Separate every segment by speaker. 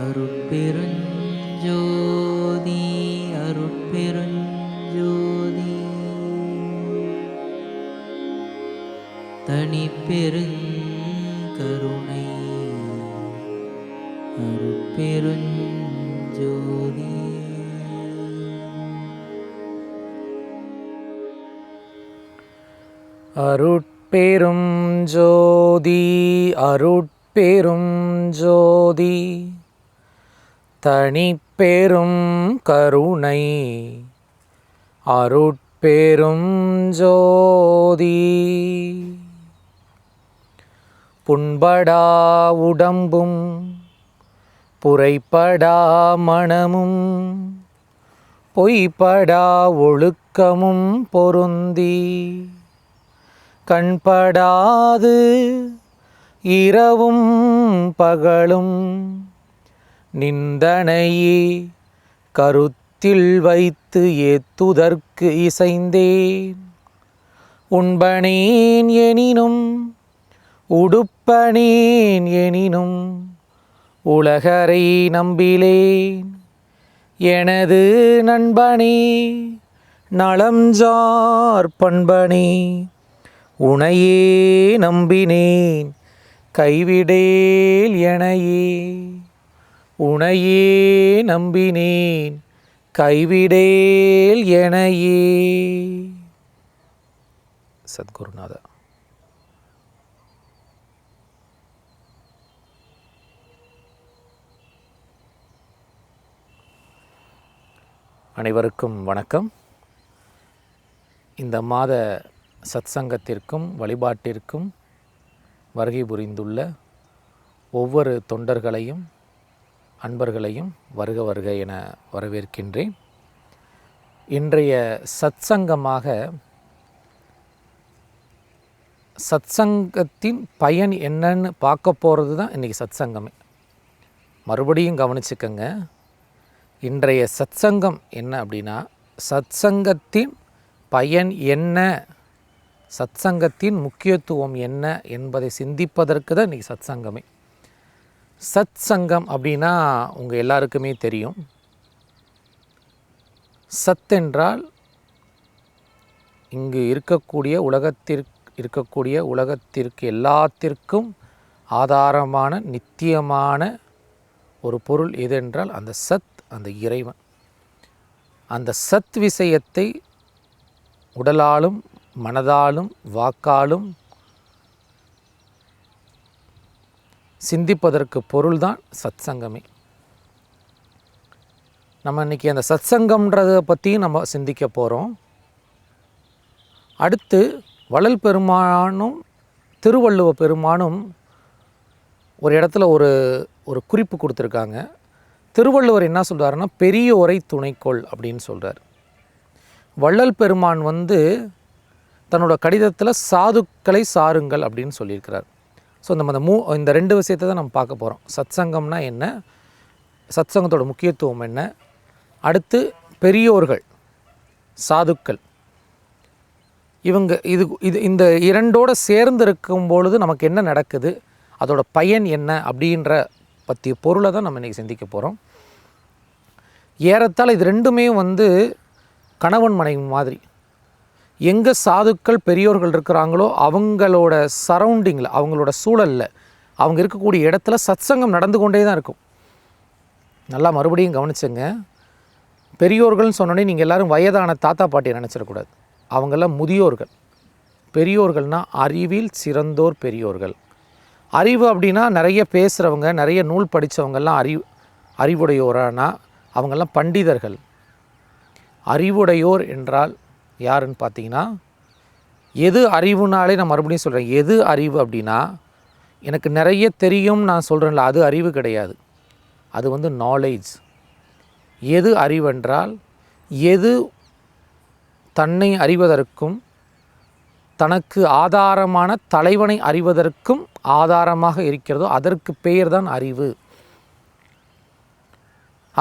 Speaker 1: அருட்பெருஞ்சோதி அருட்பெருஞ்சோதி. தனிப்பெருங்கருணை அருட்பெருஞ்சோதி.
Speaker 2: அருட்பெரும் ஜோதி அருட்பெரும் ஜோதி தனிப்பெரும் கருணை. அருட்பெரும் ஜோதி. புண்படா உடம்பும் புரைப்படா மனமும் பொய்ப்படா ஒழுக்கமும் பொருந்தி. கண்படாது இரவும் பகலும் நிந்தனையே கருத்தில் வைத்து ஏத்துதற்கு இசைந்தேன். உண்பனேன் எனினும் உடுப்பனேன் எனினும் உலகரை நம்பிலேன். எனது நண்பனே நலம்ஜார் பண்பனே உனையே நம்பினேன் கைவிடேல் எனையே. உனையே நம்பினேன் கைவிடேல் எனையே. சத்குருநாதா. அனைவருக்கும் வணக்கம். இந்த மாத சத்சங்கத்திற்கும் வழிபாட்டிற்கும் வருகை புரிந்துள்ள ஒவ்வொரு தொண்டர்களையும் அன்பர்களையும் வருக வருக என வரவேற்கின்றேன். இன்றைய சத்சங்கமாக சத்சங்கத்தின் பயன் என்னன்னு பார்க்க போகிறது தான் இன்றைக்கி சத்சங்கமே. மறுபடியும் கவனிச்சுக்கங்க. இன்றைய சத்சங்கம் என்ன அப்படின்னா சத்சங்கத்தின் பயன் என்ன? சத்சங்கத்தின் முக்கியத்துவம் என்ன என்பதை சிந்திப்பதற்கு தான் இன்றைக்கி சத்சங்கமே. சத் சங்கம் அப்படின்னா உங்கள் எல்லாருக்குமே தெரியும். சத் என்றால் இங்கு இருக்கக்கூடிய உலகத்திற்கு இருக்கக்கூடிய உலகத்திற்கு எல்லாத்திற்கும் ஆதாரமான நித்தியமான ஒரு பொருள் எது என்றால் அந்த சத் அந்த இறைவன். அந்த சத் விஷயத்தை உடலாலும் மனதாலும் வாக்காலும் சிந்திப்பதற்கு பொருள்தான் சத்சங்கமே. நம்ம இன்றைக்கி அந்த சத்சங்கம்ன்றதை பற்றியும் நம்ம சிந்திக்க போகிறோம் அடுத்து வள்ளல் பெருமானும் திருவள்ளுவ பெருமானும் ஒரு இடத்துல ஒரு ஒரு குறிப்பு கொடுத்துருக்காங்க. திருவள்ளுவர் என்ன சொல்கிறாருன்னா பெரியோரை துணைக்கோள் அப்படின்னு சொல்கிறார் வள்ளல் பெருமான் வந்து தன்னோட கடிதத்தில் சாதுக்களை சாருங்கள் அப்படின்னு சொல்லியிருக்கிறார். ஸோ நம்ம இந்த மூ இந்த ரெண்டு விஷயத்தை தான் நம்ம பார்க்க போகிறோம் சத்சங்கம்னா என்ன? சத்சங்கத்தோட முக்கியத்துவம் என்ன? அடுத்து பெரியோர்கள் சாதுக்கள். இவங்க இது இது இந்த இரண்டோட சேர்ந்து இருக்கும் பொழுது நமக்கு என்ன நடக்குது? அதோட பயன் என்ன? அப்படின்ற பற்றிய பொருளை தான் நம்ம இன்றைக்கி சிந்திக்க போகிறோம் ஏறத்தாழ இது ரெண்டுமே வந்து கணவன் மனைவி மாதிரி. எங்கே சாதுக்கள் பெரியோர்கள் இருக்கிறாங்களோ அவங்களோட சரௌண்டிங்கில் அவங்களோட சூழலில் அவங்க இருக்கக்கூடிய இடத்துல சத்சங்கம் நடந்து கொண்டே தான் இருக்கும். நல்லா மறுபடியும் கவனிச்சுங்க. பெரியோர்கள்னு சொன்னோடனே நீங்கள் எல்லோரும் வயதான தாத்தா பாட்டியை நினச்சிடக்கூடாது. அவங்கெல்லாம் முதியோர்கள். பெரியோர்கள்னால் அறிவில் சிறந்தோர் பெரியோர்கள். அறிவு அப்படின்னா நிறைய பேசுகிறவங்க நிறைய நூல் படித்தவங்கெல்லாம் அறிவு அறிவுடையோரானா அவங்கெல்லாம் பண்டிதர்கள். அறிவுடையோர் என்றால் யாருன்னு பார்த்தீங்கன்னா எது அறிவுனாலே நான் மறுபடியும் சொல்கிறேன் எது அறிவு அப்படின்னா எனக்கு நிறைய தெரியும் நான் சொல்கிறேன்ல அது அறிவு கிடையாது. அது வந்து நாலேஜ் எது அறிவென்றால் எது தன்னை அறிவதற்கும் தனக்கு ஆதாரமான தலைவனை அறிவதற்கும் ஆதாரமாக இருக்கிறதோ அதற்கு பெயர் தான் அறிவு.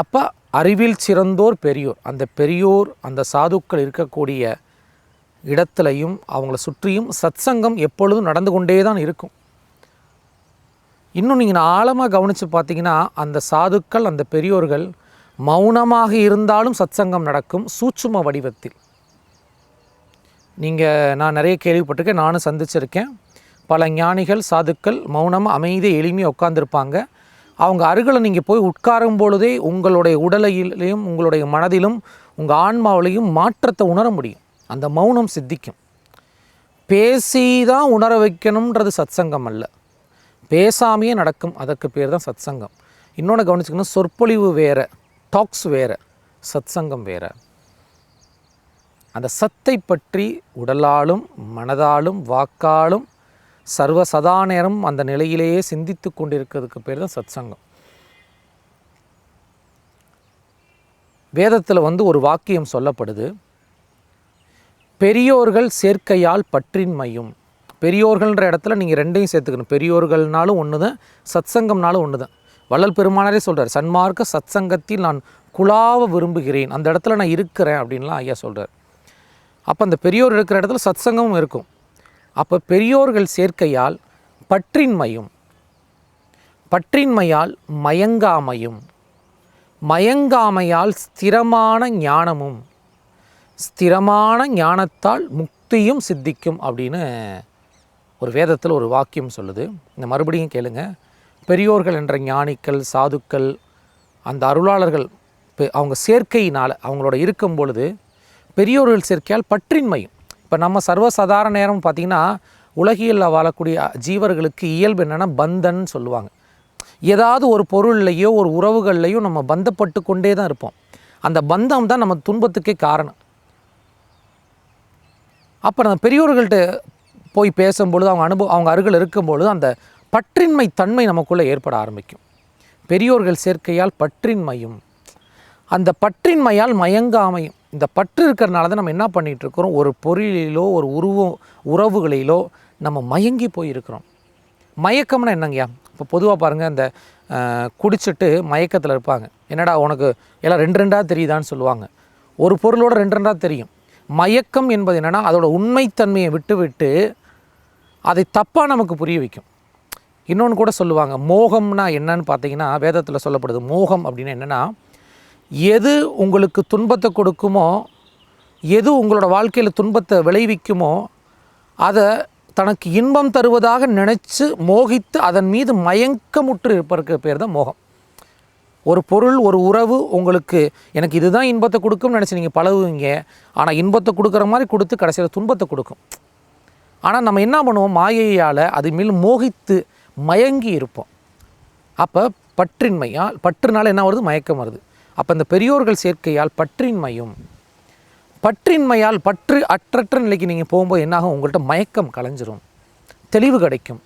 Speaker 2: அப்போ அறிவில் சிறந்தோர் பெரியோர். அந்த பெரியோர் அந்த சாதுக்கள் இருக்கக்கூடிய இடத்துலையும் அவங்கள சுற்றியும் சத்சங்கம் எப்பொழுதும் நடந்து கொண்டே தான் இருக்கும். இன்னும் நீங்கள் ஆழமாக கவனித்து பார்த்தீங்கன்னா அந்த சாதுக்கள் அந்த பெரியோர்கள் மௌனமாக இருந்தாலும் சத்சங்கம் நடக்கும் சூட்சும வடிவத்தில். நீங்கள் நான் நிறைய கேள்விப்பட்டிருக்கேன் நானும் சந்திச்சிருக்கேன். பல ஞானிகள் சாதுக்கள் மௌனமாக அமைதி எளிமையாக உட்காந்துருப்பாங்க அவங்க அருகில் நீங்கள் போய் உட்காரும் பொழுதே உங்களுடைய உடலையிலையும் உங்களுடைய மனதிலும் உங்கள் ஆன்மாவிலையும் மாற்றத்தை உணர முடியும். அந்த மௌனம் சித்திக்கும். பேசி தான் உணர வைக்கணுன்றது சத்சங்கம் அல்ல. பேசாமையே நடக்கும். அதற்கு பேர் தான் சத்சங்கம். இன்னொன்று கவனிச்சுக்கணும் சொற்பொழிவு வேறு டாக்ஸ் வேறு சத்சங்கம் வேறு. அந்த சத்தை பற்றி உடலாலும் மனதாலும் வாக்காலும் சர்வ சதா நேரம் அந்த நிலையிலேயே சிந்தித்து கொண்டிருக்கிறதுக்கு பேர் தான் சத்சங்கம். வேதத்தில் வந்து ஒரு வாக்கியம் சொல்லப்படுது. பெரியோர்கள் சேர்க்கையால் பற்றின்மையும் பெரியோர்கள்ன்ற இடத்துல நீங்கள் ரெண்டையும் சேர்த்துக்கணும். பெரியோர்கள்னாலும் ஒன்று தான் சத்சங்கம்னாலும் ஒன்று தான் வள்ளல் பெருமானாரே சொல்கிறார் சன்மார்க்க சத்சங்கத்தில் நான் குழாவ விரும்புகிறேன். அந்த இடத்துல நான் இருக்கிறேன் அப்படின்லாம் ஐயா சொல்கிறார் அப்போ அந்த பெரியோர் இருக்கிற இடத்துல சத்சங்கமும் இருக்கும். அப்போ பெரியோர்கள் சேர்க்கையால் பற்றின்மையும் பற்றின்மையால் மயங்காமையும் மயங்காமையால் ஸ்திரமான ஞானமும் ஸ்திரமான ஞானத்தால் முக்தியும் சித்திக்கும் அப்படின்னு ஒரு வேதத்தில் ஒரு வாக்கியம் சொல்லுது. இந்த மறுபடியும் கேளுங்க. பெரியோர்கள் என்ற ஞானிகள் சாதுக்கள் அந்த அருளாளர்கள் அவங்க சேர்க்கையினால் அவங்களோட இருக்கும் பொழுது பெரியோர்கள் சேர்க்கையால் பற்றின்மையும் இப்போ நம்ம சர்வசாதாரண நேரம் பார்த்திங்கன்னா உலகியலில் வாழக்கூடிய ஜீவர்களுக்கு இயல்பு என்னென்னா பந்தன் சொல்லுவாங்க. ஏதாவது ஒரு பொருள்லையோ ஒரு உறவுகள்லையோ நம்ம பந்தப்பட்டு கொண்டே தான் இருப்போம். அந்த பந்தம் தான் நம்ம துன்பத்துக்கே காரணம். அப்போ நம்ம பெரியோர்கள்ட்ட போய் பேசும்பொழுது அவங்க அனுபவம் அவங்க அருகில் இருக்கும்பொழுது அந்த பற்றின்மை தன்மை நமக்குள்ளே ஏற்பட ஆரம்பிக்கும். பெரியோர்கள் சேர்க்கையால் பற்றின்மையும் அந்த பற்றின்மையால் மயங்காமையும் இந்த பற்று இருக்கிறனால தான் நம்ம என்ன பண்ணிகிட்டு இருக்கிறோம்? ஒரு பொருளிலோ ஒரு உருவம் உறவுகளிலோ நம்ம மயங்கி போய் இருக்கிறோம் மயக்கம்னா என்னங்கய்யா? இப்போ பொதுவாக பாருங்கள் அந்த குடிச்சிட்டு மயக்கத்தில் இருப்பாங்க. என்னடா உனக்கு எல்லாம் ரெண்டு ரெண்டாக தெரியுதான்னு சொல்லுவாங்க. ஒரு பொருளோட ரெண்டு ரெண்டாக தெரியும். மயக்கம் என்பது என்னென்னா அதோட உண்மைத்தன்மையை விட்டு விட்டு அதை தப்பாக நமக்கு புரிய வைக்கும். இன்னொன்று கூட சொல்லுவாங்க மோகம்னா என்னன்னு பார்த்தீங்கன்னா வேதத்தில் சொல்லப்படுது மோகம் அப்படின்னா என்னென்னா எது உங்களுக்கு துன்பத்தை கொடுக்குமோ எது உங்களோட வாழ்க்கையில் துன்பத்தை விளைவிக்குமோ அதை தனக்கு இன்பம் தருவதாக நினச்சி மோகித்து அதன் மீது மயக்கமுற்று இருப்பதற்கு பேர் தான் மோகம். ஒரு பொருள் ஒரு உறவு உங்களுக்கு எனக்கு இதுதான் இன்பத்தை கொடுக்கும்னு நினச்சி நீங்கள் பழகுவீங்க. ஆனால் இன்பத்தை கொடுக்குற மாதிரி கொடுத்து கடைசியில் துன்பத்தை கொடுக்கும். ஆனால் நம்ம என்ன பண்ணுவோம்? மாயையால் அது மேல் மோகித்து மயங்கி இருப்போம். அப்போ பற்றின்மையால் பற்றுனால என்ன வருது? மயக்கம் வருது. அப்போ இந்த பெரியோர்கள் சேர்க்கையால் பற்றின்மையும் பற்றின்மையால் பற்று அற்றற்ற நிலைக்கு நீங்கள் போகும்போது என்னாகும்? உங்கள்கிட்ட மயக்கம் கலைஞ்சிரும். தெளிவு கிடைக்கும்.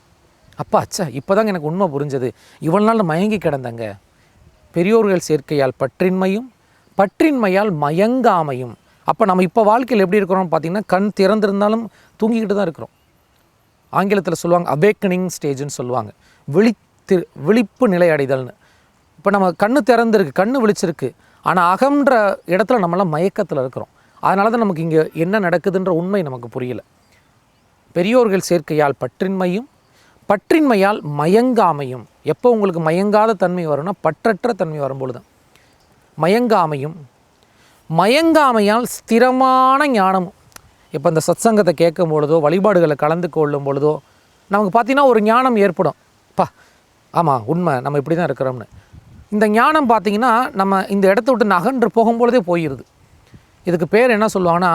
Speaker 2: அப்பா அச்சா இப்போ எனக்கு உண்மை புரிஞ்சது. இவ்வளோ நாள் மயங்கி கிடந்தங்க. பெரியோர்கள் சேர்க்கையால் பற்றின்மையும் பற்றின்மையால் மயங்காமையும். அப்போ நம்ம இப்போ வாழ்க்கையில் எப்படி இருக்கிறோம்னு பார்த்திங்கன்னா கண் திறந்திருந்தாலும் தூங்கிக்கிட்டு தான் இருக்கிறோம். ஆங்கிலத்தில் சொல்லுவாங்க அவேக்கனிங் ஸ்டேஜ்னு சொல்லுவாங்க. விழித்திரு விழிப்பு நிலை அடைதல்னு இப்போ நம்ம கண்ணு திறந்துருக்கு கண்ணு விழிச்சிருக்கு. ஆனால் அகம்ன்ற இடத்துல நம்மளாம் மயக்கத்தில் இருக்கிறோம். அதனால தான் நமக்கு இங்கே என்ன நடக்குதுன்ற உண்மை நமக்கு புரியல. பெரியோர்கள் சேர்க்கையால் பற்றின்மையும் பற்றின்மையால் மயங்காமையும். எப்போ உங்களுக்கு மயங்காத தன்மை வரும்னா பற்றற்ற தன்மை வரும்பொழுது தான் மயங்காமையும் மயங்காமையால் ஸ்திரமான ஞானமும் இப்போ இந்த சத்சங்கத்தை கேட்கும் பொழுதோ வழிபாடுகளை கலந்து கொள்ளும் பொழுதோ நமக்கு பார்த்தீங்கன்னா ஒரு ஞானம் ஏற்படும். பா ஆமாம் உண்மை நம்ம இப்படி தான் இருக்கிறோம்னு. இந்த ஞானம் பார்த்தீங்கன்னா நம்ம இந்த இடத்த விட்டு நகன்று போகும்பொழுதே போயிடுது இதுக்கு பேர் என்ன சொல்லுவாங்கன்னா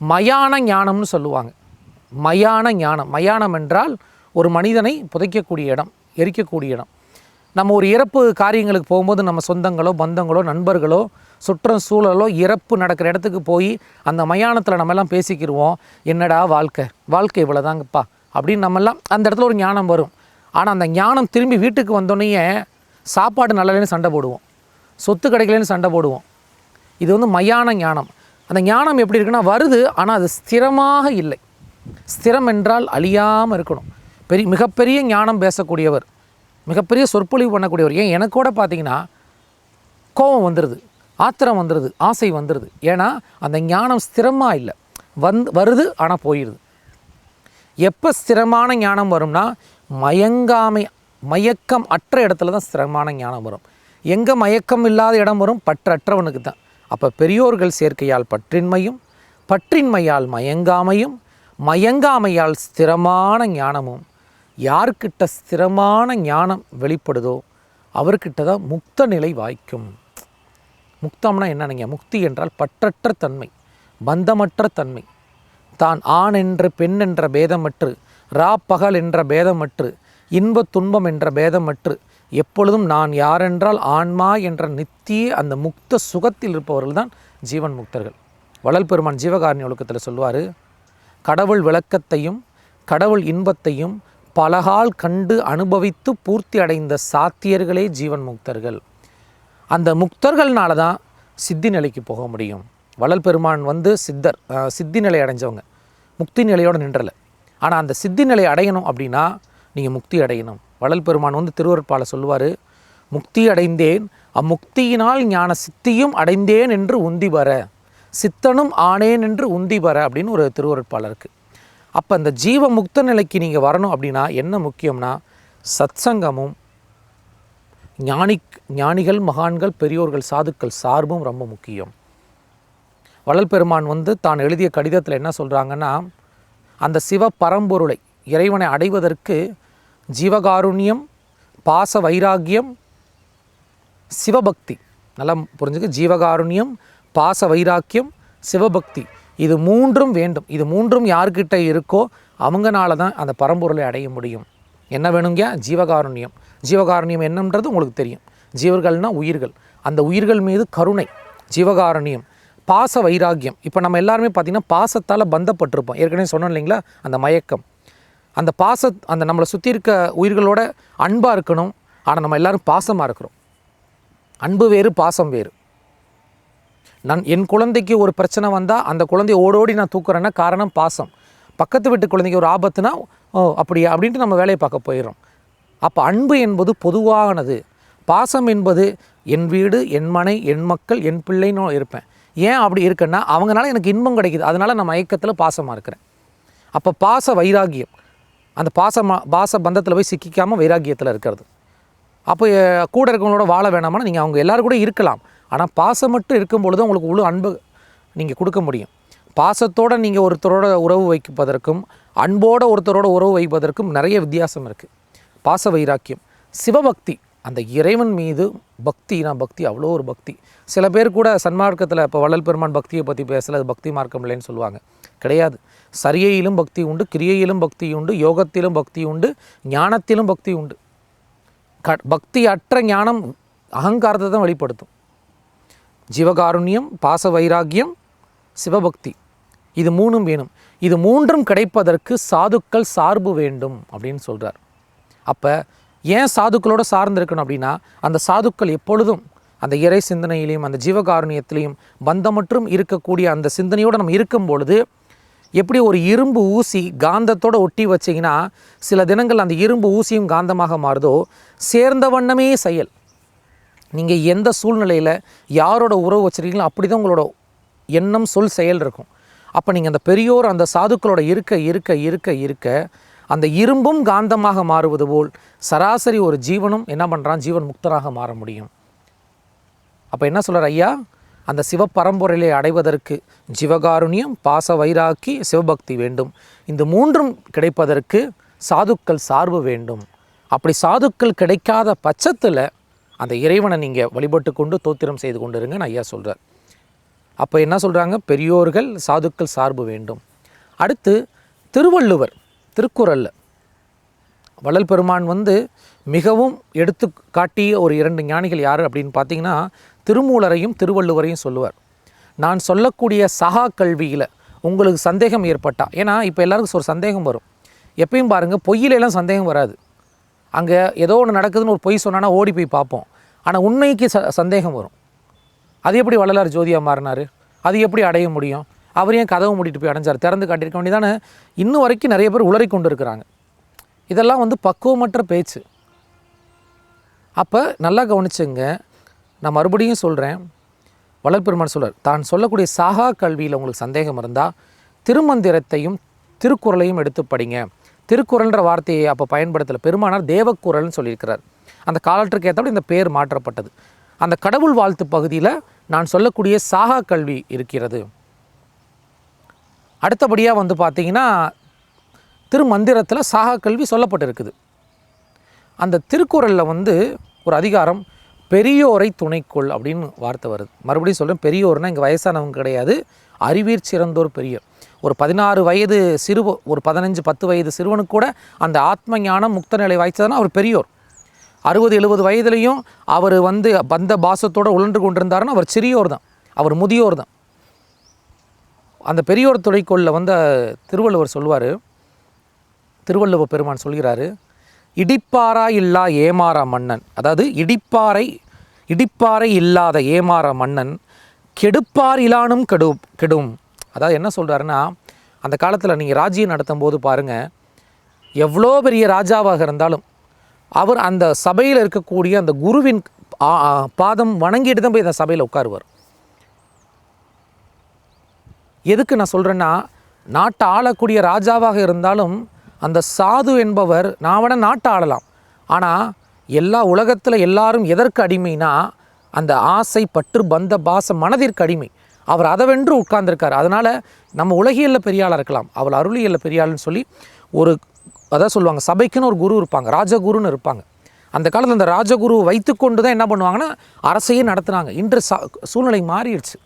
Speaker 2: மயான ஞானம்னு சொல்லுவாங்க. மயான ஞானம். மயானம் என்றால் ஒரு மனிதனை புதைக்கக்கூடிய இடம் எரிக்கக்கூடிய இடம். நம்ம ஒரு இறப்பு காரியங்களுக்கு போகும்போது நம்ம சொந்தங்களோ பந்தங்களோ நண்பர்களோ சுற்றம் சூழலோ இறப்பு நடக்கிற இடத்துக்கு போய் அந்த மயானத்தில் நம்ம எல்லாம் என்னடா வாழ்க்கை? வாழ்க்கை இவ்வளோதாங்கப்பா அப்படின்னு நம்மெல்லாம் அந்த இடத்துல ஒரு ஞானம் வரும். ஆனால் அந்த ஞானம் திரும்பி வீட்டுக்கு வந்தோடனே சாப்பாடு நல்லலேன்னு சண்டை போடுவோம். சொத்து கிடைக்கலன்னு சண்டை போடுவோம். இது வந்து மையான ஞானம். அந்த ஞானம் எப்படி இருக்குன்னா வருது ஆனால் அது ஸ்திரமாக இல்லை. ஸ்திரம் என்றால் அழியாமல் இருக்கணும். பெரிய மிகப்பெரிய ஞானம் பேசக்கூடியவர் மிகப்பெரிய சொற்பொழிவு பண்ணக்கூடியவர். ஏன்? எனக்கு கூட பார்த்தீங்கன்னா கோபம் வந்துடுது ஆத்திரம் வந்துடுது ஆசை வந்துடுது ஏன்னா அந்த ஞானம் ஸ்திரமாக இல்லை. வந்து வருது ஆனால் போயிடுது எப்போ ஸ்திரமான ஞானம் வரும்னா மயங்காமை மயக்கம் அற்ற இடத்துல தான் ஸ்திரமான ஞானம் வரும். எங்கே மயக்கம் இல்லாத இடம் வரும்? பற்றற்றவனுக்கு தான் அப்போ பெரியோர்கள் சேர்க்கையால் பற்றின்மையும் பற்றின்மையால் மயங்காமையும் மயங்காமையால் ஸ்திரமான ஞானமும் யார்கிட்ட ஸ்திரமான ஞானம் வெளிப்படுதோ அவர்கிட்ட தான் முக்த நிலை வாய்க்கும். முக்தம்னா என்னங்க முக்தி என்றால் பற்றற்ற தன்மை பந்தமற்ற தன்மை. தான் ஆண் என்று பெண் என்ற பேதமற்று ரா பகல் என்ற பேதமற்று இன்ப துன்பம் என்ற பேதமற்று. எப்பொழுதும் நான் யாரென்றால் ஆன்மா என்ற நித்திய அந்த முக்த சுகத்தில் இருப்பவர்கள் தான் ஜீவன் முக்தர்கள். வளல் பெருமான் ஜீவகாரணி ஒழுக்கத்தில் சொல்வார் கடவுள் விளக்கத்தையும் கடவுள் இன்பத்தையும் பலகால் கண்டு அனுபவித்து பூர்த்தி அடைந்த சாத்தியர்களே ஜீவன் முக்தர்கள். அந்த முக்தர்கள்னால தான் சித்தி நிலைக்கு போக முடியும். வளல் பெருமான் வந்து சித்தர் சித்தி நிலை அடைஞ்சவங்க. முக்தி நிலையோடு நின்றலை. ஆனால் அந்த சித்தி நிலை அடையணும் அப்படின்னா நீங்கள் முக்தி அடையணும். வள்ளல் பெருமான் வந்து திருவருட்பால சொல்லுவார் முக்தி அடைந்தேன் அம்முக்தியினால் ஞான சித்தியும் அடைந்தேன் என்று உந்தி வர. சித்தனும் ஆனேன் என்று உந்தி வர. அப்படின்னு ஒரு திருவருட்பால இருக்குது அப்போ அந்த ஜீவ முக்த நிலைக்கு நீங்கள் வரணும் அப்படின்னா என்ன முக்கியம்னா சத்சங்கமும் ஞானி ஞானிகள் மகான்கள் பெரியோர்கள் சாதுக்கள் சார்பும் ரொம்ப முக்கியம். வள்ளல் பெருமான் வந்து தான் எழுதிய கடிதத்தில் என்ன சொல்கிறாங்கன்னா அந்த சிவ பரம்பொருளை இறைவனை அடைவதற்கு ஜீவகாருண்யம் பாச வைராக்கியம் சிவபக்தி. நல்லா புரிஞ்சுக்க? ஜீவகாருண்யம் பாச வைராக்கியம் சிவபக்தி. இது மூன்றும் வேண்டும். இது மூன்றும் யார்கிட்ட இருக்கோ அவங்கனால தான் அந்த பரம்பொருளை அடைய முடியும். என்ன வேணுங்க ஜீவகாருண்யம். ஜீவகாருண்யம் என்னன்றது உங்களுக்கு தெரியும். ஜீவர்கள்னால் உயிர்கள். அந்த உயிர்கள் மீது கருணை. ஜீவகாருண்யம். பாச வைராக்கியம் இப்போ நம்ம எல்லாருமே பார்த்திங்கன்னா பாசத்தால் பந்தப்பட்டிருப்போம். ஏற்கனவே சொன்னோம் இல்லைங்களா? அந்த மயக்கம். அந்த பாச அந்த நம்மளை சுற்றி இருக்க உயிர்களோட அன்பாக இருக்கணும். ஆனால் நம்ம எல்லோரும் பாசமாக இருக்கிறோம். அன்பு வேறு பாசம் வேறு. நான் என் குழந்தைக்கு ஒரு பிரச்சனை வந்தால் அந்த குழந்தைய ஓடோடி நான் தூக்குறேன்னா காரணம் பாசம். பக்கத்து வீட்டு குழந்தைக்கு ஒரு ஆபத்துனா ஓ அப்படியா அப்படின்ட்டு நம்ம வேலையை பார்க்க போயிடும் அப்போ அன்பு என்பது பொதுவானது. பாசம் என்பது என் வீடு என் மனை என் மக்கள் என் பிள்ளைன்னு இருப்பேன். ஏன் அப்படி இருக்குன்னா அவங்களால எனக்கு இன்பம் கிடைக்குது. அதனால் நான் மயக்கத்தில் பாசமாக இருக்கிறேன். அப்போ பாச வைராகியம். அந்த பாசமா பாச பந்தத்தில் போய் சிக்கிக்காமல் வைராக்கியத்தில் இருக்கிறது. அப்போ கூட இருக்கவங்களோட வாழ வேணாமா நீங்கள் அவங்க எல்லோரும் கூட இருக்கலாம். ஆனால் பாசம் மட்டும் இருக்கும் பொழுது உங்களுக்கு முழு அன்பு நீங்கள் கொடுக்க முடியும். பாசத்தோடு நீங்கள் ஒருத்தரோட உறவு வைப்பதற்கும் அன்போடு ஒருத்தரோட உறவு வைப்பதற்கும் நிறைய வித்தியாசம் இருக்குது பாச வைராக்கியம். சிவபக்தி. அந்த இறைவன் மீது பக்தினா பக்தி அவ்வளோ ஒரு பக்தி. சில பேர் கூட சன்மார்க்கத்தில் இப்போ வள்ளல் பெருமான் பக்தியை பற்றி பேசல அது பக்தி மார்க்கம் இல்லைன்னு சொல்லுவாங்க. கிடையாது. சரியையிலும் பக்தி உண்டு கிரியையிலும் பக்தி உண்டு யோகத்திலும் பக்தி உண்டு ஞானத்திலும் பக்தி உண்டு. க பக்தி அற்ற ஞானம் அகங்காரத்தை தான் வெளிப்படுத்தும். ஜீவகாருண்யம் பாச வைராக்கியம் சிவபக்தி இது மூணும் வேணும். இது மூன்றும் கிடைப்பதற்கு சாதுக்கள் சார்பு வேண்டும் அப்படின்னு சொல்கிறார் அப்போ ஏன் சாதுக்களோட சார்ந்திருக்கணும் அப்படின்னா அந்த சாதுக்கள் எப்பொழுதும் அந்த இறை சிந்தனையிலையும் அந்த ஜீவகாருண்யத்திலையும் பந்தமற்றும் இருக்கக்கூடிய அந்த சிந்தனையோடு நம்ம இருக்கும் பொழுது எப்படி ஒரு இரும்பு ஊசி காந்தத்தோட ஒட்டி வச்சிங்கன்னா சில தினங்கள் அந்த இரும்பு ஊசியும் காந்தமாக மாறுதோ சேர்ந்த வண்ணமே செயல். நீங்கள் எந்த சூழ்நிலையில் யாரோட உறவு வச்சுருக்கீங்களோ அப்படி தான் உங்களோட எண்ணம் சொல் செயல் இருக்கும். அப்போ நீங்கள் அந்த பெரியோர் அந்த சாதுக்களோட இருக்க இருக்க இருக்க இருக்க அந்த இரும்பும் காந்தமாக மாறுவது போல் சராசரி ஒரு ஜீவனும் என்ன பண்ணுறான் ஜீவன் முக்தராக மாற முடியும். அப்போ என்ன சொல்கிறார் ஐயா? அந்த சிவப்பரம்பொருளை அடைவதற்கு ஜீவகாருண்யம் பாச வைராக்கி சிவபக்தி வேண்டும். இந்த மூன்றும் கிடைப்பதற்கு சாதுக்கள் சார்பு வேண்டும். அப்படி சாதுக்கள் கிடைக்காத பட்சத்தில் அந்த இறைவனை நீங்கள் வழிபட்டு கொண்டு தோத்திரம் செய்து கொண்டு இருங்கன்னு ஐயா சொல்கிறார் அப்போ என்ன சொல்கிறாங்க பெரியோர்கள் சாதுக்கள் சார்பு வேண்டும். அடுத்து திருவள்ளுவர் திருக்குறளில் வள்ளல் பெருமான் வந்து மிகவும் எடுத்து காட்டிய ஒரு இரண்டு ஞானிகள் யார் அப்படின்னு பார்த்தீங்கன்னா திருமூலரையும் திருவள்ளுவரையும் சொல்லுவார். நான் சொல்லக்கூடிய சகா கல்வியில் உங்களுக்கு சந்தேகம் ஏற்பட்டா? ஏன்னா இப்போ எல்லாருக்கும் ஒரு சந்தேகம் வரும். எப்பயும் பாருங்கள் பொய்யிலெல்லாம் சந்தேகம் வராது. அங்கே ஏதோ ஒன்று நடக்குதுன்னு ஒரு பொய் சொன்னான்னா ஓடி போய் பார்ப்போம். ஆனால் உண்மைக்கு ச சந்தேகம் வரும். அது எப்படி வள்ளலார் ஜோதியாக மாறினார்? அது எப்படி அடைய முடியும்? அவர் ஏன் கதவை மூடிட்டு போய் அடைஞ்சார்? திறந்து காட்டியிருக்க வேண்டியதானே? இன்னும் வரைக்கும் நிறைய பேர் உளறி கொண்டு இருக்கிறாங்க இதெல்லாம் வந்து பக்குவமற்ற பேச்சு. அப்போ நல்லா கவனிச்சுங்க நான் மறுபடியும் சொல்கிறேன் வளர்பெருமான் சொல்கிறார் தான் சொல்லக்கூடிய சாகா கல்வியில் உங்களுக்கு சந்தேகம் இருந்தால் திருமந்திரத்தையும் திருக்குறளையும் எடுத்து படிங்க. திருக்குறள்ன்ற வார்த்தையை அப்போ பயன்படுத்தலை. பெருமானார் தேவக்குறள்னு சொல்லியிருக்கிறார். அந்த காலற்றுக்கு ஏற்றபடி இந்த பேர் மாற்றப்பட்டது. அந்த கடவுள் வாழ்த்து பகுதியில் நான் சொல்லக்கூடிய சாகா கல்வி இருக்கிறது. அடுத்தபடியாக வந்து பார்த்தீங்கன்னா திருமந்திரத்தில் சாகா கல்வி சொல்லப்பட்டிருக்குது. அந்த திருக்குறளில் வந்து ஒரு அதிகாரம் பெரியோரை துணைக்கொள் அப்படின்னு வார்த்தை வருது. மறுபடியும் சொல்கிறேன் பெரியோர்னா இங்கே வயசானவங்க கிடையாது. அறிவீர் சிறந்தோர் பெரியோர். ஒரு பதினாறு வயது சிறு ஒரு பதினஞ்சு பத்து வயது சிறுவனுக்கு கூட அந்த ஆத்ம ஞானம் முக்த நிலை வாய்ச்சதுன்னா அவர் பெரியோர். அறுபது எழுபது வயதுலையும் அவர் வந்து பந்த பாசத்தோடு உழன்று கொண்டிருந்தாருன்னா அவர் சிறியோர் தான் அவர் முதியோர் தான் அந்த பெரியோர் துணைக்கோளில் வந்து திருவள்ளுவர் சொல்வார் திருவள்ளுவர் பெருமான் சொல்கிறாரு இடிப்பாரா இல்லா ஏமாறா மன்னன். அதாவது இடிப்பாறை இடிப்பாறை இல்லாத ஏமாற மன்னன் கெடுப்பார் இலானும் கெடு கெடும். அதாவது என்ன சொல்கிறாருன்னா அந்த காலத்தில் நீங்கள் ராஜ்யம் நடத்தும் போது பாருங்கள் எவ்வளோ பெரிய ராஜாவாக இருந்தாலும் அவர் அந்த சபையில் இருக்கக்கூடிய அந்த குருவின் பாதம் வணங்கிட்டு தான் போய் அந்த சபையில் உட்காருவார். எதுக்கு நான் சொல்கிறேன்னா நாட்டை ஆளக்கூடிய ராஜாவாக இருந்தாலும் அந்த சாது என்பவர் நான் வேணால் நாட்டை ஆளலாம் ஆனால் எல்லா உலகத்தில் எல்லாரும் எதற்கு அடிமைனா அந்த ஆசை பற்று பந்த பாச மனதிற்கு அடிமை. அவர் அதை வென்று அதனால் நம்ம உலகியலில் பெரியாளாக இருக்கலாம். அவள் அருளியலில் பெரியாளுன்னு சொல்லி ஒரு அதான் சொல்லுவாங்க சபைக்குன்னு ஒரு குரு இருப்பாங்க ராஜகுருன்னு இருப்பாங்க. அந்த காலத்தில் அந்த ராஜகுருவை வைத்துக்கொண்டு தான் என்ன பண்ணுவாங்கன்னா அரசையே நடத்துனாங்க. இன்று ச சூழ்நிலை மாறிடுச்சு.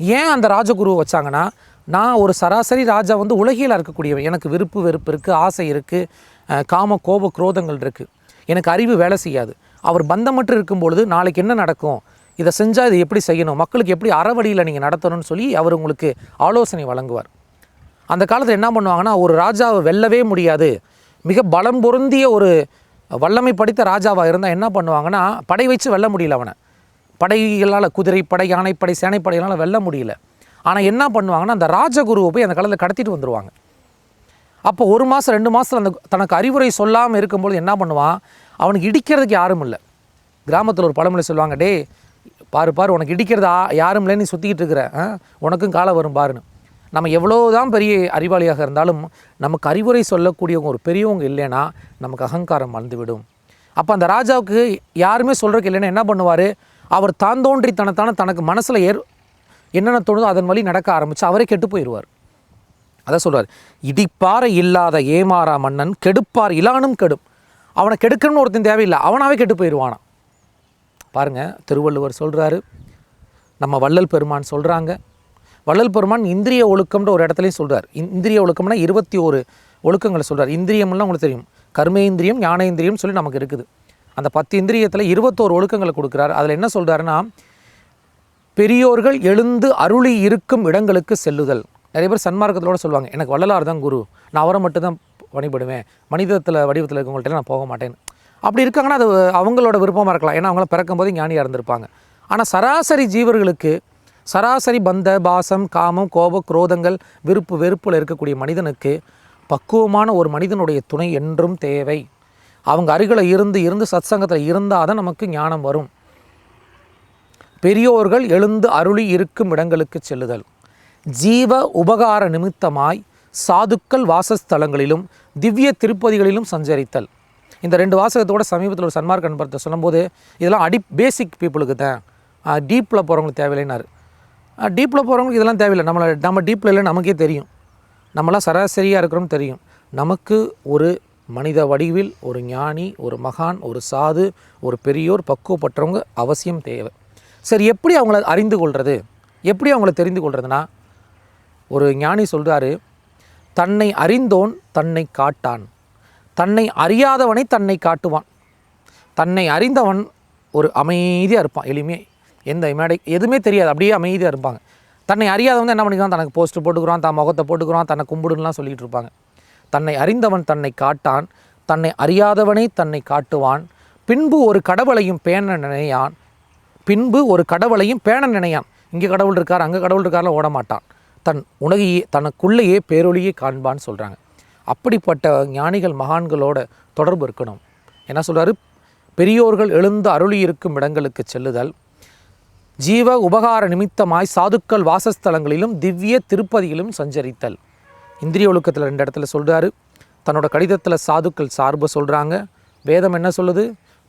Speaker 2: ஏன் அந்த ராஜகுருவை வச்சாங்கன்னா நான் ஒரு சராசரி ராஜா வந்து உலகியலாக இருக்கக்கூடியவன். எனக்கு விருப்பு வெறுப்பு இருக்குது ஆசை இருக்குது காம கோப குரோதங்கள் இருக்குது எனக்கு அறிவு வேலை செய்யாது. அவர் பந்தமற்று இருக்கும் பொழுது நாளைக்கு என்ன நடக்கும்? இதை செஞ்சால் இது எப்படி செய்யணும்? மக்களுக்கு எப்படி அறவழியில் நீங்கள் நடத்தணும்னு சொல்லி அவர் உங்களுக்கு ஆலோசனை வழங்குவார். அந்த காலத்தில் என்ன பண்ணுவாங்கன்னா ஒரு ராஜாவை வெல்லவே முடியாது. மிக பலம் பொருந்திய ஒரு வல்லமை படித்த ராஜாவாக இருந்தால் என்ன பண்ணுவாங்கன்னா படை வச்சு வெல்ல முடியல அவனை. படைகளால் குதிரைப்படை யானைப்படை சேனைப்படைகளால் வெல்ல முடியல. ஆனால் என்ன பண்ணுவாங்கன்னா அந்த ராஜகுருவை போய் அந்த காலத்தில் கடத்திட்டு வந்துடுவாங்க அப்போ ஒரு மாதம் ரெண்டு மாதத்தில் அந்த தனக்கு அறிவுரை சொல்லாமல் இருக்கும்போது என்ன பண்ணுவான்? அவனுக்கு இடிக்கிறதுக்கு யாரும் இல்லை. கிராமத்தில் ஒரு பழமொழி சொல்லுவாங்க டே பாரு பாரு உனக்கு இடிக்கிறது யாரும் இல்லை நீ சுற்றிக்கிட்டு இருக்கிற. உனக்கும் காலம் வரும் பாருன்னு. நம்ம எவ்வளோ தான் பெரிய அறிவாளியாக இருந்தாலும் நமக்கு அறிவுரை சொல்லக்கூடியவங்க ஒரு பெரியவங்க இல்லைன்னா நமக்கு அகங்காரம் மறந்துவிடும். அப்போ அந்த ராஜாவுக்கு யாருமே சொல்கிறதுக்கு இல்லைன்னா என்ன பண்ணுவார்? அவர் தாந்தோன்றி தனத்தான தனக்கு மனசில் ஏற் என்னென்ன தோணுதோ அதன் வழி நடக்க ஆரம்பித்து அவரே கெட்டு போயிடுவார். அதான் சொல்கிறார் இடிப்பாறை இல்லாத ஏமாறா மன்னன் கெடுப்பார் இலானும் கெடும். அவனை கெடுக்கணும்னு ஒருத்தன் தேவையில்லை அவனாவே கெட்டு போயிடுவானா பாருங்க திருவள்ளுவர் சொல்கிறாரு நம்ம வள்ளல் பெருமான் சொல்கிறாங்க வள்ளல் பெருமான் இந்திரிய ஒழுக்கம்ன்ற ஒரு இடத்துலையும் சொல்கிறார் இந்திரிய ஒழுக்கம்னா இருபத்தி ஒரு ஒழுக்கங்களை சொல்கிறார் இந்திரியம்லாம் உங்களுக்கு தெரியும். கர்மேந்திரியம் ஞானேந்திரியம் சொல்லி நமக்கு இருக்குது. அந்த பத்து இந்திரியத்தில் இருபத்தோரு ஒழுக்கங்களை கொடுக்குறாரு. அதில் என்ன சொல்கிறாருன்னா பெரியோர்கள் எழுந்து அருளி இருக்கும் இடங்களுக்கு செல்லுதல். நிறைய பேர் சன்மார்க்கத்திலோடு சொல்லுவாங்க எனக்கு வள்ளலார் தான் குரு. நான் அவரை மட்டும் தான் வழிபடுவேன். மனிதத்தில் வடிவத்தில் இருக்கவங்கள்ட்ட நான் போக மாட்டேன். அப்படி இருக்காங்கன்னா அது அவங்களோட விருப்பமாக இருக்கலாம். ஏன்னா அவங்கள பிறக்கும்போது ஞானியாக இருந்திருப்பாங்க. ஆனால் சராசரி ஜீவர்களுக்கு சராசரி பந்த பாசம் காமம் கோப குரோதங்கள் விருப்பு வெறுப்பில் இருக்கக்கூடிய மனிதனுக்கு பக்குவமான ஒரு மனிதனுடைய துணை என்றும் தேவை. அவங்க அருகில் இருந்து இருந்து சத்சங்கத்தில் இருந்தால் தான் நமக்கு ஞானம் வரும். பெரியோர்கள் எழுந்து அருளி இருக்கும் இடங்களுக்கு செல்லுதல். ஜீவ உபகார நிமித்தமாய் சாதுக்கள் வாசஸ்தலங்களிலும் திவ்ய திருப்பதிகளிலும் சஞ்சரித்தல். இந்த ரெண்டு வாசகத்தோட சமீபத்தில் ஒரு சன்மார்க் அன்பர்கிட்ட சொல்லும்போது இதெல்லாம் அடி பேசிக் பீப்புளுக்கு தான். டீப்பில் போகிறவங்களுக்கு தேவையில்லைனாரு டீப்பில் போகிறவங்களுக்கு இதெல்லாம் தேவையில்லை. நம்மளை நம்ம டீப்பில் இல்லை நமக்கே தெரியும். நம்மளாம் சராசரியாக இருக்கிறோம் தெரியும். நமக்கு ஒரு மனித வடிவில் ஒரு ஞானி ஒரு மகான் ஒரு சாது ஒரு பெரியோர் பக்குவப்பட்டவங்க அவசியம் தேவை. சரி எப்படி அவங்கள அறிந்து கொள்வது எப்படி அவங்கள தெரிந்து கொள்றதுனா ஒரு ஞானி சொல்கிறாரு தன்னை அறிந்தோன் தன்னை காட்டான். தன்னை அறியாதவனை தன்னை காட்டுவான். தன்னை அறிந்தவன் ஒரு அமைதியாக இருப்பான் எளிமையாக எந்த மேடை எதுவுமே தெரியாது அப்படியே அமைதியாக இருப்பாங்க. தன்னை அறியாதவன் என்ன பண்ணிக்கிறான்? தனக்கு போஸ்ட் போட்டுக்கிறான் தன் முகத்தை போட்டுக்கிறான் தன்னை கும்பிடுன்னுலாம் சொல்லிகிட்டு இருப்பாங்க. தன்னை அறிந்தவன் தன்னை காட்டான். தன்னை அறியாதவனை தன்னை காட்டுவான். பின்பு ஒரு கடவுளையும் பேண நினையான். பின்பு ஒரு கடவுளையும் பேண நினையான். இங்கே கடவுள் இருக்கார் அங்கே கடவுள் இருக்காரில் ஓட மாட்டான் தன் உலகையே தனக்குள்ளேயே பேரொழியை காண்பான்னு சொல்கிறாங்க அப்படிப்பட்ட ஞானிகள் மகான்களோட தொடர்பு இருக்கணும். என்ன சொல்கிறாரு பெரியோர்கள் எழுந்து அருளி இருக்கும் இடங்களுக்கு செல்லுதல். ஜீவ உபகார நிமித்தமாய் சாதுக்கள் வாசஸ்தலங்களிலும் திவ்ய திருப்பதியிலும் சஞ்சரித்தல். இந்திரிய ஒழுக்கத்தில் ரெண்டு இடத்துல சொல்கிறாரு தன்னோட கடிதத்தில் சாதுக்கள் சார்பு சொல்கிறாங்க வேதம் என்ன சொல்லுது?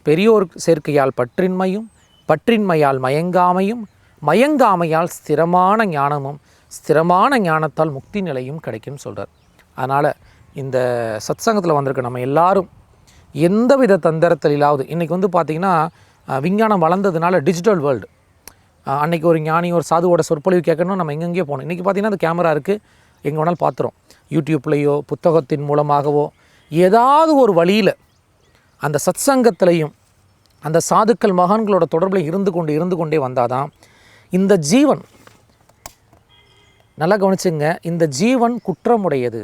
Speaker 2: பெரியோர் சேர்க்கையால் பற்றின்மையும் பற்றின்மையால் மயங்காமையும் மயங்காமையால் ஸ்திரமான ஞானமும் ஸ்திரமான ஞானத்தால் முக்தி நிலையும் கிடைக்கும்னு சொல்கிறார் அதனால் இந்த சத்சங்கத்தில் வந்திருக்க நம்ம எல்லாரும் எந்த வித தந்திரத்திலாவது இன்றைக்கி வந்து பார்த்திங்கன்னா விஞ்ஞானம் வளர்ந்ததுனால டிஜிட்டல் வேர்ல்டு அன்றைக்கி ஒரு ஞானி ஒரு சாதுவோட சொற்பொழிவு கேட்கணும் நம்ம எங்கெங்கேயோ போகணும் இன்றைக்கி பார்த்திங்கன்னா அந்த கேமரா இருக்குது எங்கே வேணாலும் பார்த்துறோம் யூடியூப்லேயோ புத்தகத்தின் மூலமாகவோ ஏதாவது ஒரு வழியில் அந்த சத்சங்கத்திலையும் அந்த சாதுக்கள் மகான்களோட தொடர்பில் இருந்து கொண்டு இருந்து கொண்டே வந்தாதான் இந்த ஜீவன். நல்லா கவனிச்சுங்க இந்த ஜீவன் குற்றமுடையது.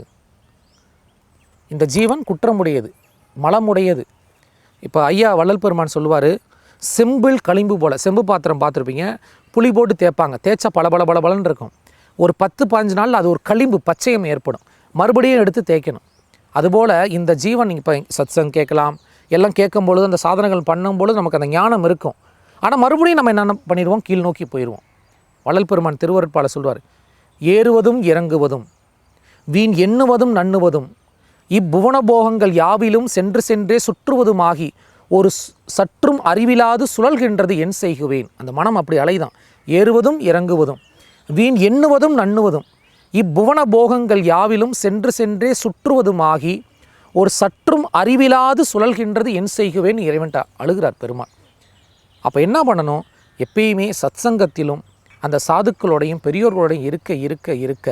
Speaker 2: இந்த ஜீவன் குற்றமுடையது மலமுடையது. இப்போ ஐயா வள்ளல் பெருமான் சொல்லுவார் செம்பில் களிம்பு போல் செம்பு பாத்திரம் பார்த்துருப்பீங்க புளி போட்டு தேய்ப்பாங்க தேய்ச்சா பல பல பல பலன்னு இருக்கும். ஒரு பத்து பாஞ்சு நாளில் அது ஒரு களிம்பு பச்சையம் ஏற்படும். மறுபடியும் எடுத்து தேய்க்கணும். அதுபோல் இந்த ஜீவன் இப்போ சத்சங் கேட்கலாம் எல்லாம் கேட்கும் பொழுது அந்த சாதனைகள் பண்ணும்பொழுது நமக்கு அந்த ஞானம் இருக்கும். ஆனால் மறுபடியும் நம்ம என்ன பண்ணிடுவோம்? கீழ் நோக்கி போயிடுவோம். வள்ளல் பெருமான் திருவருட்பாளர் சொல்வார் ஏறுவதும் இறங்குவதும் வீண் எண்ணுவதும் நண்ணுவதும் இப்புவன போகங்கள் யாவிலும் சென்று சென்றே சுற்றுவதுமாகி ஒரு சற்றும் அறிவிலாது சுழல்கின்றது என் செய்குவேன். அந்த மனம் அப்படி அலைதான். ஏறுவதும் இறங்குவதும் வீண் எண்ணுவதும் நண்ணுவதும் இப்புவன போகங்கள் யாவிலும் சென்று சென்றே சுற்றுவதுமாகி ஒரு சற்றும் அறிவிலாது சுழல்கின்றது என் செய்குவேன் இறைவன்ட்ட அழுகிறார் பெருமான் அப்போ என்ன பண்ணணும்? எப்பயுமே சத்சங்கத்திலும் அந்த சாதுக்களோடையும் பெரியோர்களோடையும் இருக்க இருக்க இருக்க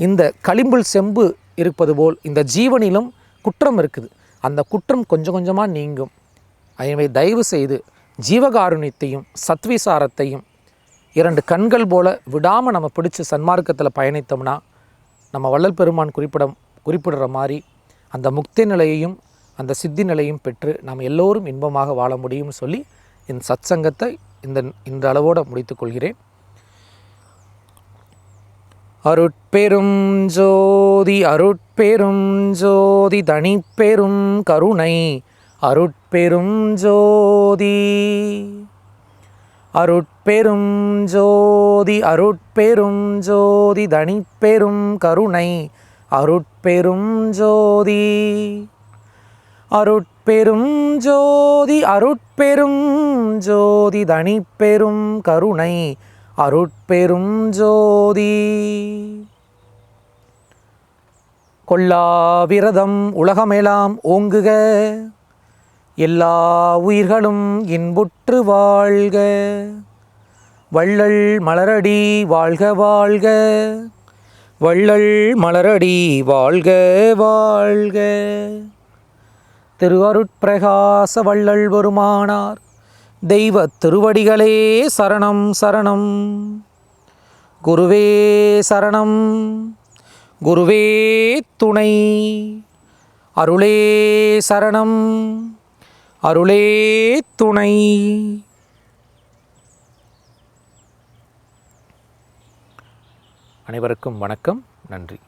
Speaker 2: இந்த களிம்புல் செம்பு இருப்பது போல் இந்த ஜீவனிலும் குற்றம் இருக்குது. அந்த குற்றம் கொஞ்சம் கொஞ்சமாக நீங்கும். எனவே தயவு செய்து ஜீவகாருண்யத்தையும் சத்விசாரத்தையும் இரண்டு கண்கள் போல விடாமல் நம்ம பிடிச்சி சன்மார்க்கத்தில் பயணித்தோம்னா நம்ம வள்ளல் பெருமான் குறிப்பிட குறிப்பிடுற மாதிரி அந்த முக்தி நிலையையும் அந்த சித்தி நிலையும் பெற்று நாம் எல்லோரும் இன்பமாக வாழ முடியும்னு சொல்லி இந்த சத்சங்கத்தை இந்த இந்த அளவோடு முடித்துக்கொள்கிறேன் அருட்பெரும் ஜோதி அருட்பெரும் ஜோதி தனிப்பெரும் கருணை அருட்பெரும் ஜோதி. அருட்பெரும் ஜோதி அருட்பெரும் ஜோதி தனிப்பெரும் கருணை அருட்பெரும் ஜோதி அருட்பெரும் ஜோதி அருட்பெரும் ஜோதி தனிப்பெரும் கருணை அருட்பெரும் ஜோதி. கொல்லாவிரதம் உலகமெல்லாம் ஓங்குக எல்லா உயிர்களும் இன்புற்று வாழ்க. வள்ளல் மலரடி வாழ்க வாழ்க. வள்ளல் மலரடி வாழ்க வாழ்க. திருவருட்பிரகாச வள்ளல் வருமானார் தெய்வ திருவடிகளே சரணம் சரணம். குருவே சரணம் குருவே துணை. அருளே சரணம் அருளே துணை. அனைவருக்கும் வணக்கம். நன்றி.